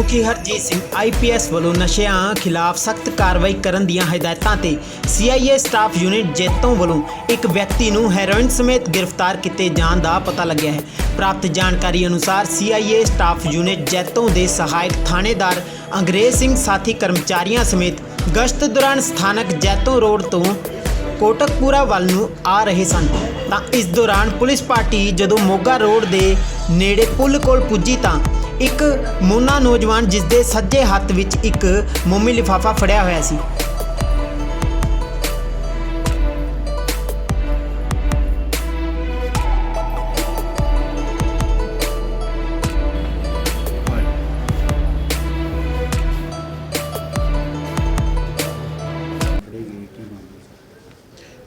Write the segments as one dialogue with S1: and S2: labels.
S1: ਮੁਖੀ ਹਰਜੀਤ ਸਿੰਘ ਆਈਪੀਐਸ ਵੱਲੋਂ ਨਸ਼ਿਆਂ ਖਿਲਾਫ ਸਖਤ ਕਾਰਵਾਈ ਕਰਨ ਦੀਆਂ ਹਦਾਇਤਾਂ ਤੇ ਸੀਆਈਏ ਸਟਾਫ ਯੂਨਿਟ ਜੈਤੋਂ ਵੱਲੋਂ ਇੱਕ ਵਿਅਕਤੀ ਨੂੰ ਹੈਰੋਇਨ ਸਮੇਤ ਗ੍ਰਿਫਤਾਰ ਕੀਤੇ ਜਾਣ ਦਾ ਪਤਾ ਲੱਗਿਆ ਹੈ। ਪ੍ਰਾਪਤ ਜਾਣਕਾਰੀ ਅਨੁਸਾਰ ਸੀਆਈਏ ਸਟਾਫ ਯੂਨਿਟ ਜੈਤੋਂ ਦੇ ਸਹਾਇਕ ਥਾਣੇਦਾਰ ਅੰਗਰੇਜ਼ ਸਿੰਘ ਸਾਥੀ ਕਰਮਚਾਰੀਆਂ ਸਮੇਤ ਗਸ਼ਤ ਦੌਰਾਨ ਸਥਾਨਕ ਜੈਤੋਂ ਰੋਡ ਤੋਂ ਕੋਟਕਪੂਰਾ ਵੱਲ ਨੂੰ ਆ ਰਹੇ ਸਨ। ਤਾਂ ਇਸ ਦੌਰਾਨ ਪੁਲਿਸ ਪਾਰਟੀ ਜਦੋਂ ਮੋਗਾ ਰੋਡ ਦੇ ਨੇੜੇ ਪੁਲ ਕੋਲ ਪੁੱਜੀ ਤਾਂ ਇੱਕ ਮੋਨਾ ਨੌਜਵਾਨ ਜਿਸ ਦੇ ਸੱਜੇ ਹੱਥ ਵਿੱਚ ਇੱਕ ਮੋਮੀ ਲਿਫਾਫਾ ਫੜਿਆ ਹੋਇਆ ਸੀ।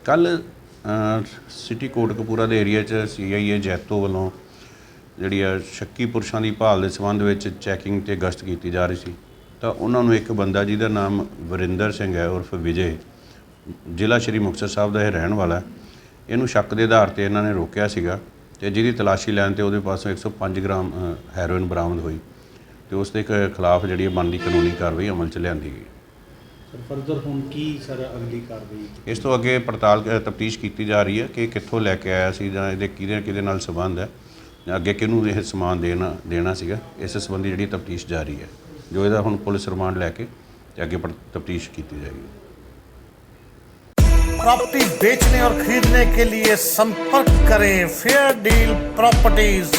S2: ਕੱਲ ਸਿਟੀ ਕੋਟਕਪੂਰਾ ਦੇ ਏਰੀਆ 'ਚ ਸੀਆਈਏ ਜੈਤੋ ਵੱਲੋਂ ਜਿਹੜੀ ਆ ਸ਼ੱਕੀ ਪੁਰਸ਼ਾਂ ਦੀ ਭਾਲ ਦੇ ਸੰਬੰਧ ਵਿੱਚ ਚੈਕਿੰਗ ਤੇ ਗਸ਼ਤ ਕੀਤੀ ਜਾ ਰਹੀ ਸੀ ਤਾਂ ਉਹਨਾਂ ਨੂੰ ਇੱਕ ਬੰਦਾ ਜਿਹਦਾ ਨਾਮ ਵਰਿੰਦਰ ਸਿੰਘ ਹੈ ਉਰਫ ਵਿਜੇ ਜ਼ਿਲ੍ਹਾ ਸ਼੍ਰੀ ਮੁਕਤਸਰ ਸਾਹਿਬ ਦਾ ਇਹ ਰਹਿਣ ਵਾਲਾ ਇਹਨੂੰ ਸ਼ੱਕ ਦੇ ਆਧਾਰ ਤੇ ਇਹਨਾਂ ਨੇ ਰੋਕਿਆ ਸੀਗਾ ਤੇ ਜਿਹਦੀ ਤਲਾਸ਼ੀ ਲੈਣ ਤੇ ਉਹਦੇ ਪਾਸੋਂ 105 ਗ੍ਰਾਮ ਹੈਰੋਇਨ ਬਰਾਮਦ ਹੋਈ ਤੇ ਉਸ ਦੇ ਖਿਲਾਫ ਜਿਹੜੀ ਬਣਦੀ ਕਾਨੂੰਨੀ ਕਾਰਵਾਈ ਅਮਲ 'ਚ ਲਿਆਂਦੀ ਗਈ।
S3: ਸਰ ਫਰਦਰ ਹੁਣ ਕੀ ਸਰ ਅਗਲੀ ਕਾਰਵਾਈ?
S2: ਇਸ ਤੋਂ ਅੱਗੇ ਪੜਤਾਲ ਤਫਤੀਸ਼ ਕੀਤੀ ਜਾ ਰਹੀ ਹੈ ਕਿ ਕਿੱਥੋਂ ਲੈ ਕੇ ਆਇਆ ਸੀ ਜਾਂ ਇਹਦੇ ਕਿਹਦੇ ਕਿਹਦੇ ਨਾਲ ਸੰਬੰਧ ਹੈ। ਅੱਗੇ ਕਿਹਨੂੰ ਇਹ ਸਮਾਨ ਦੇਣਾ ਦੇਣਾ ਸੀਗਾ ਇਸ ਸੰਬੰਧੀ ਜਿਹੜੀ ਤਫਤੀਸ਼ ਜਾਰੀ ਹੈ ਜੋ ਇਹਦਾ ਹੁਣ ਪੁਲਿਸ ਰਿਮਾਂਡ ਲੈ ਕੇ ਤੇ ਅੱਗੇ ਤਫਤੀਸ਼ ਕੀਤੀ ਜਾਏਗੀ
S4: प्रॉपर्टी बेचने और खरीदने के लिए संपर्क करें फेयर डील प्रॉपर्टीज